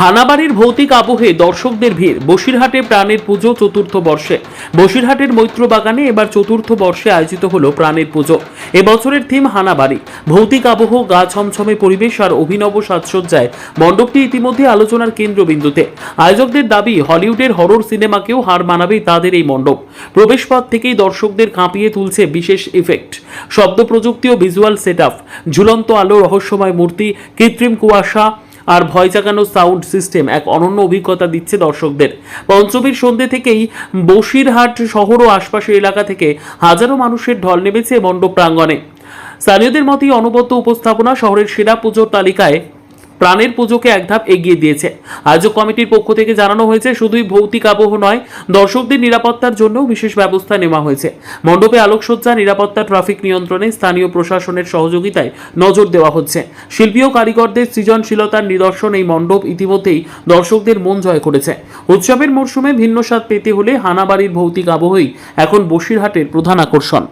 হানাবাড়ির ভৌতিক আবহে দর্শকদের ভিড়। বসিরহাটে প্রাণের পুজো চতুর্থ বর্ষে। বসিরহাটের মৈত্র বাগানে এবার চতুর্থ বর্ষে আয়োজিত হলো প্রাণের পুজো। এবছরের থিম হানাবাড়ি। ভৌতিক আবহ, গা ছমছমে পরিবেশ আর অভিনব সাজসজ্জায় মণ্ডপটি ইতিমধ্যে আলোচনার কেন্দ্রবিন্দুতে। আয়োজকদের দাবি, হলিউডের হরর সিনেমাকেও হার মানাবে তাদের এই মণ্ডপ। প্রবেশপথ থেকেই দর্শকদের কাঁপিয়ে তুলছে বিশেষ ইফেক্ট শব্দ প্রযুক্তি ও ভিজুয়াল সেট ঝুলন্ত আলো, রহস্যময় মূর্তি, কৃত্রিম কুয়াশা আর ভয় জাগানো সাউন্ড সিস্টেম এক অনন্য অভিজ্ঞতা দিচ্ছে দর্শকদের। পঞ্চমীর সন্ধ্যে থেকেই বসিরহাট শহর ও আশপাশের এলাকা থেকে হাজারো মানুষের ঢল নেমেছে মণ্ডপ প্রাঙ্গণে। স্থানীয়দের মতই অনবদ্য উপস্থাপনা শহরের সেরা পুজোর তালিকায় প্রাণের পুজোকে এক ধাপ এগিয়ে দিয়েছে। আয়োজক কমিটির পক্ষ থেকে জানানো হয়েছে, শুধুই ভৌতিক আবহ নয়, দর্শকদের নিরাপত্তার জন্যও বিশেষ ব্যবস্থা নেওয়া হয়েছে। মণ্ডপে আলোকসজ্জা, নিরাপত্তা, ট্রাফিক নিয়ন্ত্রণে স্থানীয় প্রশাসনের সহযোগিতায় নজর দেওয়া হচ্ছে। শিল্পী ও কারিগরদের সৃজনশীলতার নিদর্শন এই মণ্ডপ ইতিমধ্যেই দর্শকদের মন জয় করেছে। উৎসবের মরশুমে ভিন্ন স্বাদ পেতে হলে হানাবাড়ির ভৌতিক আবহই এখন বসিরহাটের প্রধান আকর্ষণ।